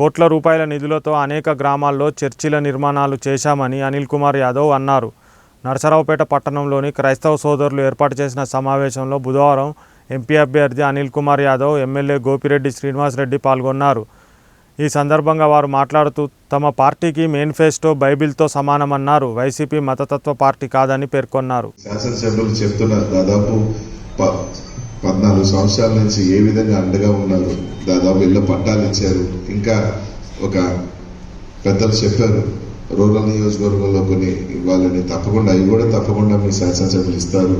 కోట్ల రూపాయల నిధులతో అనేక గ్రామాల్లో చర్చిల నిర్మాణాలు చేశామని అనిల్ కుమార్ యాదవ్ అన్నారు. నరసరావుపేట పట్టణంలోని క్రైస్తవ సోదరులు ఏర్పాటు చేసిన సమావేశంలో బుధవారం ఎంపీ అభ్యర్థి అనిల్ కుమార్ యాదవ్ ఎమ్మెల్యే గోపిరెడ్డి శ్రీనివాసరెడ్డి పాల్గొన్నారు. ఈ సందర్భంగా వారు మాట్లాడుతూ తమ పార్టీకి మేనిఫెస్టో బైబిల్తో సమానమన్నారు. వైసీపీ మతతత్వ పార్టీ కాదని పేర్కొన్నారు. శాసనసభ్యులు చెప్తున్నారు దాదాపు నాలుగు సంవత్సరాల నుంచి ఏ విధంగా అండగా ఉన్నారు? దాదాపు ఇళ్ళ పట్టాలు ఇచ్చారు. ఇంకా ఒక పెద్దలు చెప్పారు రూరల్ నియోజకవర్గంలో కొన్ని ఇవ్వాలని తప్పకుండా అవి కూడా తప్పకుండా మీ శాసనసభ్యులు ఇస్తారు.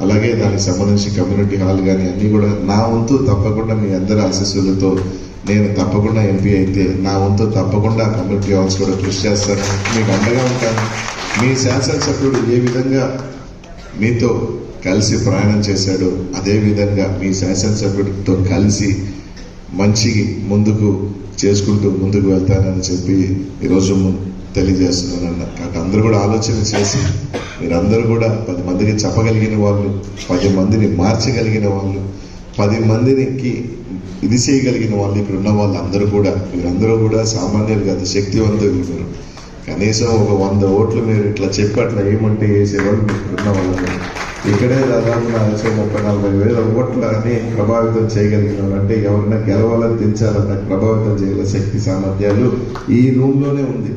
అలాగే దానికి సంబంధించి కమ్యూనిటీ హాల్ కానీ అన్నీ కూడా నా వంతు తప్పకుండా మీ అందరి ఆశీస్సులతో నేను తప్పకుండా ఎంపీ అయితే నా వంతు తప్పకుండా కమ్యూనిటీ హాల్స్ కూడా కృషి చేస్తాను. మీకు అండగా ఉంటాను. మీ శాసనసభ్యుడు ఏ విధంగా మీతో కలిసి ప్రయాణం చేశాడు. అదేవిధంగా మీ శాసనసభ్యుడితో కలిసి మంచి ముందుకు చేసుకుంటూ ముందుకు వెళ్తానని చెప్పి ఈరోజు ము- తెలియజేస్తున్నాను అన్న కాబట్టి అందరూ కూడా ఆలోచన చేసి మీరందరూ కూడా పది మందికి చెప్పగలిగిన వాళ్ళు పది మందిని మార్చగలిగిన వాళ్ళు పది మందికి ఇది చేయగలిగిన వాళ్ళు ఇక్కడ ఉన్న వాళ్ళు అందరూ కూడా మీరందరూ కూడా సామాన్యులు కాదు శక్తివంతులు మీరు. కనీసం ఒక వంద ఓట్లు మీరు ఇట్లా చెప్పి అట్లా ఏమంటే వేసేవాళ్ళు మీకు ఉన్న ఇక్కడే దాదాపు నాకు ముప్పై నలభై వేల ఓట్లని ప్రభావితం చేయగలిగిన అంటే ఎవరైనా గెలవాలని తెచ్చాలన్న ప్రభావితం చేయగల శక్తి సామర్థ్యాలు ఈ రూమ్లోనే ఉంది.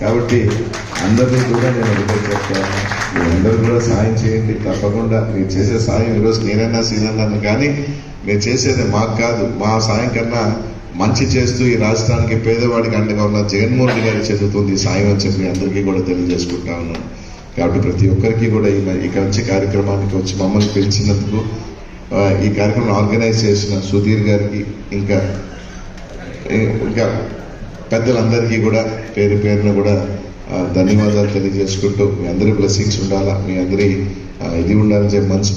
కాబట్టి అందరినీ కూడా నేను ఒకటే చెప్తాను మీరందరూ కూడా సాయం చేయండి. తప్పకుండా మీరు చేసే సాయం ఈరోజు నేనన్నా సీనన్నాను కానీ మీరు చేసేది మాకు కాదు. మా సాయం కన్నా మంచి చేస్తూ ఈ రాష్ట్రానికి పేదవాడికి అండగా ఉన్న జగన్మోహన్ రెడ్డి గారి చదువుతుంది సాయం అని చెప్పి అందరికీ కూడా తెలియజేసుకుంటా ఉన్నాను. కాబట్టి ప్రతి ఒక్కరికి కూడా ఈ ఈ మంచి కార్యక్రమానికి వచ్చి మమ్మల్ని పిలిచినందుకు ఈ కార్యక్రమం ఆర్గనైజ్ చేసిన సుధీర్ గారికి ఇంకా ఇంకా పెద్దలందరికీ కూడా పేరు పేరున కూడా ధన్యవాదాలు తెలియజేసుకుంటూ మీ అందరి బ్లెస్సింగ్స్ ఉండాలా మీ అందరి ఇది ఉండాలని చెప్పి మనసు